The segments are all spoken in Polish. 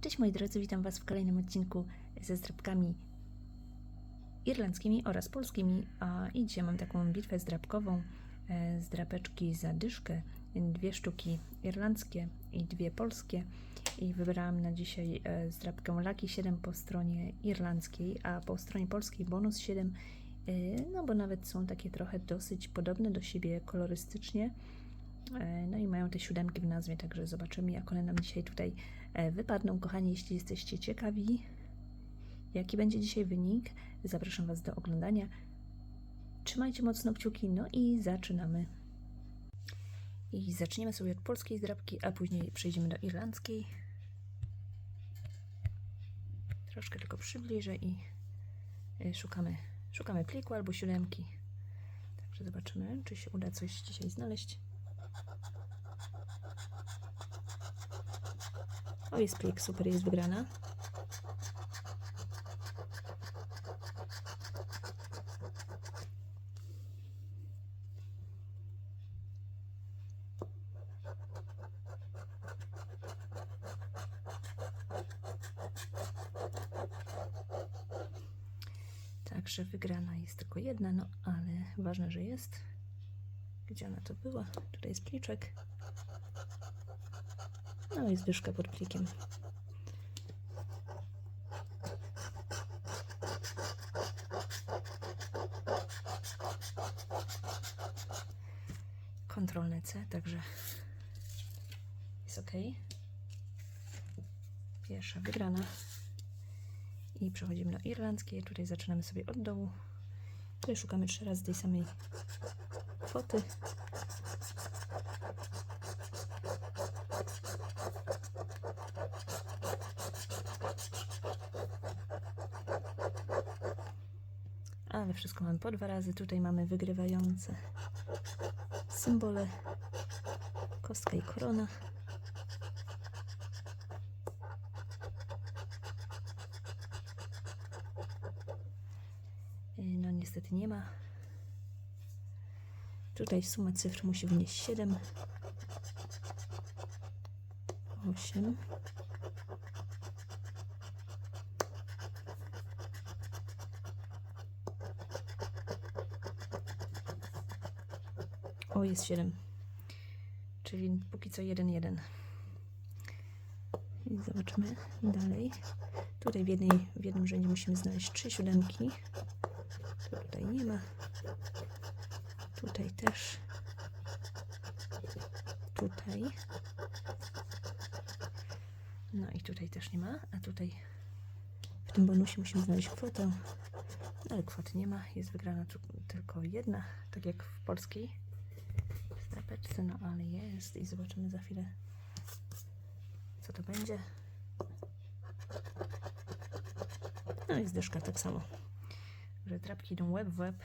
Cześć moi drodzy, witam Was w kolejnym odcinku ze zdrabkami irlandzkimi oraz polskimi. A i dzisiaj mam taką bitwę zdrabkową. E, Zdrapeczki za dyszkę, dwie sztuki irlandzkie i dwie polskie. I wybrałam na dzisiaj e, zdrabkę Lucky 7 po stronie irlandzkiej, a po stronie polskiej bonus 7. e, No bo nawet są takie trochę dosyć podobne do siebie kolorystycznie. E, No i mają te siódemki w nazwie, także zobaczymy, jak one nam dzisiaj tutaj e, wypadną. Kochani, jeśli jesteście ciekawi, jaki będzie dzisiaj wynik, zapraszam Was do oglądania. Trzymajcie mocno kciuki, no i zaczynamy. I zaczniemy sobie od polskiej zdrabki, a później przejdziemy do irlandzkiej. Troszkę tylko przybliżę i e, szukamy, szukamy pliku albo siódemki. Także zobaczymy, czy się uda coś dzisiaj znaleźć. O, jest plik, super, jest wygrana. Także wygrana jest tylko jedna, no ale ważne, że jest. Gdzie ona to była? Tutaj jest pliczek. No i zdyszka pod plikiem. Kontrolne C, także jest ok. Pierwsza wygrana. I przechodzimy do irlandzkiej. Tutaj zaczynamy sobie od dołu. Tutaj szukamy trzy razy tej samej kwoty. Ale wszystko mamy po dwa razy. Tutaj mamy wygrywające symbole. Kostka i korona. Yy, No niestety nie ma. Tutaj suma cyfr musi wynieść 7. 8. O, jest 7. Czyli póki co 1, 1. I zobaczymy dalej. Tutaj w, jednej, w jednym rzędzie musimy znaleźć trzy siódemki. Tu tutaj nie ma. Tutaj też. Tutaj. No i tutaj też nie ma. A tutaj w tym bonusie musimy znaleźć kwotę. No ale kwoty nie ma. Jest wygrana tylko jedna, tak jak w polskiej strapeczce. No ale jest. I zobaczymy za chwilę, co to będzie. No i zdyszka tak samo. Że trapki idą łeb w łeb.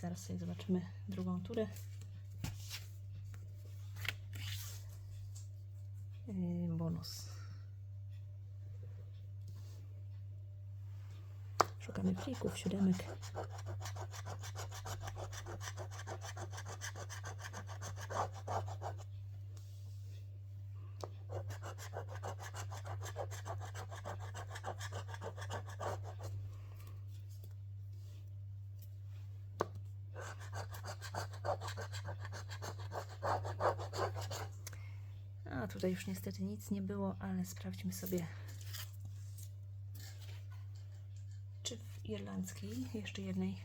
Zaraz sobie zobaczymy drugą turę. Yy, bonus. Szukamy plików, siódemek. A tutaj już niestety nic nie było, ale sprawdźmy sobie, czy w irlandzkiej, jeszcze jednej,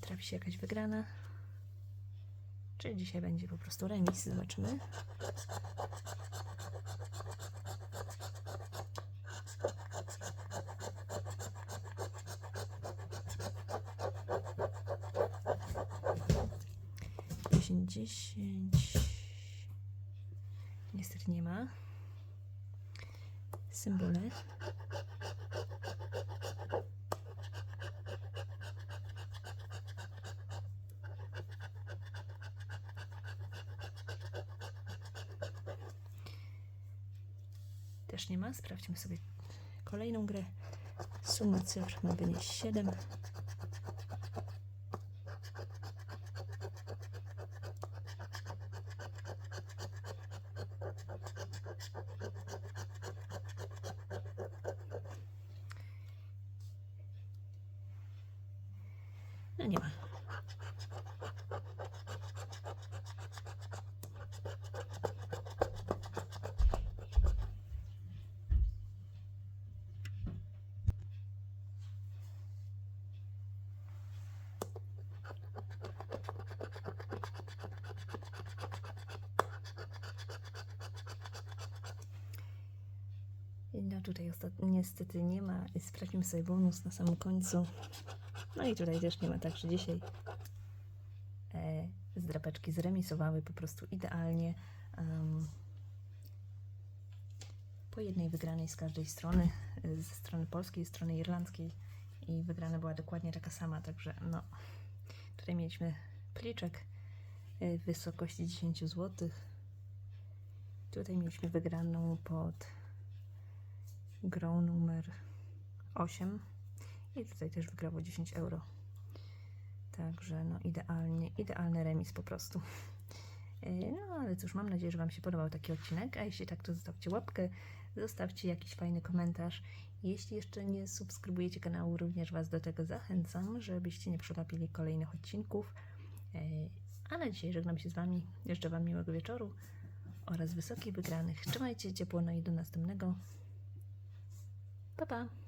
trafi się jakaś wygrana. Czy dzisiaj będzie po prostu remis, zobaczymy. Dziesięć, dziesięć. Niestety nie ma. Symbole. Też nie ma. Sprawdźmy sobie kolejną grę. Suma cyfr ma wynieść 7. No nie ma. No tutaj niestety nie ma. Sprawdźmy sobie bonus na samym końcu. No i tutaj też nie ma, także dzisiaj e, zdrapeczki zremisowały po prostu idealnie. po jednej wygranej z każdej strony, e, ze strony polskiej, strony irlandzkiej i wygrana była dokładnie taka sama, także no tutaj mieliśmy pliczek e, w wysokości 10 zł. Tutaj mieliśmy wygraną pod grą numer 8 i tutaj też wygrało 10 euro. Także no idealnie, idealny remis po prostu. E, No ale cóż, mam nadzieję, że Wam się podobał taki odcinek, a jeśli tak, to zostawcie łapkę, zostawcie jakiś fajny komentarz. Jeśli jeszcze nie subskrybujecie kanału, również Was do tego zachęcam, żebyście nie przegapili kolejnych odcinków. E, A na dzisiaj żegnam się z Wami, życzę Wam miłego wieczoru oraz wysokich wygranych. Trzymajcie ciepło, no i do następnego. Pa, pa!